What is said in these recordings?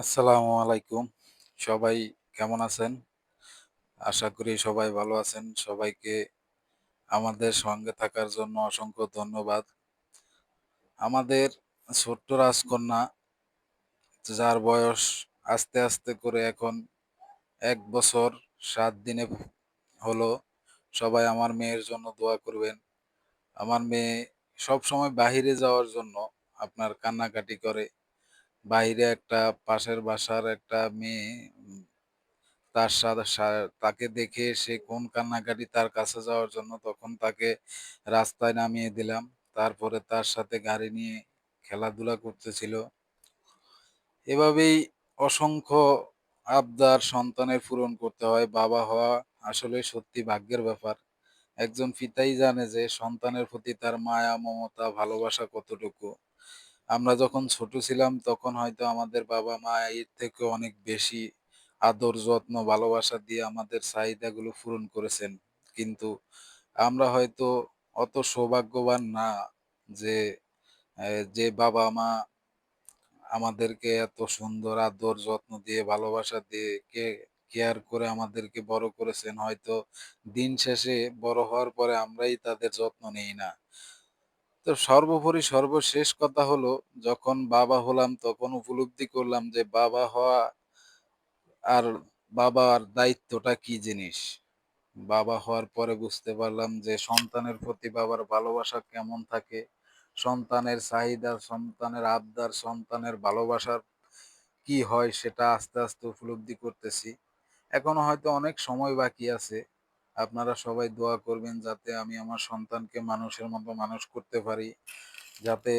আসসালামু আলাইকুম। সবাই কেমন আছেন? আশা করি সবাই ভালো আছেন। সবাইকে আমাদের সঙ্গে থাকার জন্য অসংখ্য ধন্যবাদ। আমাদের ছোট্ট রাজকন্যা, যার বয়স আস্তে আস্তে করে এখন এক বছর সাত দিনে হলো, সবাই আমার মেয়ের জন্য দোয়া করবেন। আমার মেয়ে সব সময় বাহিরে যাওয়ার জন্য আপনার কান্নাকাটি করে। বাইরে একটা পাশের বাসার একটা মেয়ে তার সাথে তাকে দেখে সে কোন কান্নাকাটি তার কাছে যাওয়ার জন্য তখন তাকে রাস্তায় নামিয়ে দিলাম। তারপরে তার সাথে গাড়ি নিয়ে খেলাধুলা করতেছিল। এভাবেই অসংখ্য আবদার সন্তানের পূরণ করতে হয়। বাবা হওয়া আসলে সত্যি ভাগ্যের ব্যাপার। একজন পিতাই জানে যে সন্তানের প্রতি তার মায়া, মমতা, ভালোবাসা কতটুকু। আমরা যখন ছোট ছিলাম, তখন হয়তো আমাদের বাবা মা এর থেকে অনেক বেশি আদর, যত্ন, ভালোবাসা দিয়ে আমাদের চাহিদাগুলো পূরণ করেছেন। কিন্তু আমরা হয়তো অত সৌভাগ্যবান না যে যে বাবা মা আমাদেরকে এত সুন্দর আদর, যত্ন দিয়ে, ভালোবাসা দিয়ে কে, কেয়ার করে আমাদেরকে বড় করেছেন। হয়তো দিন শেষে বড় হওয়ার পরে আমরাই তাদের যত্ন নেই না। তো সর্বোপরি সর্বশেষ কথা হলো, যখন বাবা হলাম তখন উপলব্ধি করলাম যে বাবা হওয়া আর বাবার দায়িত্বটা কি জিনিস? বাবা হওয়ার পরে বুঝতে পারলাম যে সন্তানের প্রতি বাবার ভালোবাসা কেমন থাকে। সন্তানের চাহিদা, সন্তানের আবদার, সন্তানের ভালোবাসার কি হয় সেটা আস্তে আস্তে উপলব্ধি করতেছি। এখনও হয়তো অনেক সময় বাকি আছে। আপনারা সবাই দোয়া করবেন যাতে আমি আমার সন্তানকে মানুষের মতো মানুষ করতে পারি, যাতে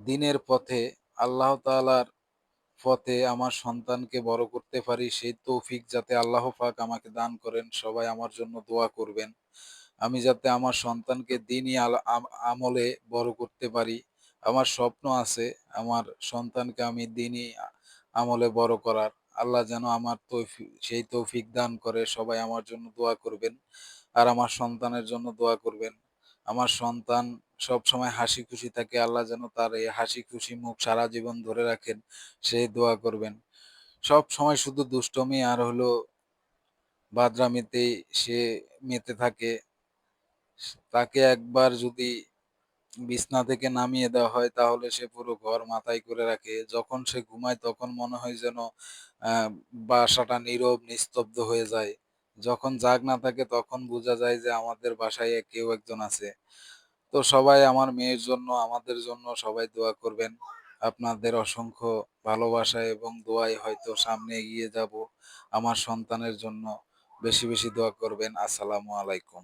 দিনের পথে, আল্লাহ তালার পথে আমার সন্তানকে বড় করতে পারি, সেই তৌফিক যাতে আল্লাহ পাক আমাকে দান করেন, সবাই আমার জন্য দোয়া করবেন। আমি যাতে আমার সন্তানকে দিনই আমলে বড় করতে পারি। আমার স্বপ্ন আছে, আমার সন্তানকে আমি দিনই আমলে বড় করার। আল্লাহ যেন আমার তৌফিক সেই তৌফিক দান করে, সবাই আমার জন্য দোয়া করবেন আর আমার সন্তানের জন্য দোয়া করবেন। আমার সন্তান সব সময় হাসি খুশি থাকে, আল্লাহ যেন তার এই হাসি খুশি মুখ সারা জীবন ধরে রাখেন সেই দোয়া করবেন। সব সময় শুধু দুষ্টমি আর হলো বাদরামিতেই সে মেতে থাকে। তাকে একবার যদি বিছনা থেকে নামিয়ে দেওয়া হয় তাহলে সে পুরো ঘর মাথায় করে রাখে। যখন সে ঘুমায় তখন মনে হয় যেন আহ, বাসাটা নীরব নিস্তব্ধ হয়ে যায়। যখন জাগ না থাকে তখন বোঝা যায় যে আমাদের বাসায় কেউ একজন আছে। তো সবাই আমার মেয়ের জন্য আমাদের জন্য সবাই দোয়া করবেন। আপনাদের অসংখ্য ভালোবাসা এবং দোয়ায় হয়তো সামনে এগিয়ে যাব আমার সন্তানের জন্য। বেশি বেশি দোয়া করবেন। আসসালামু আলাইকুম।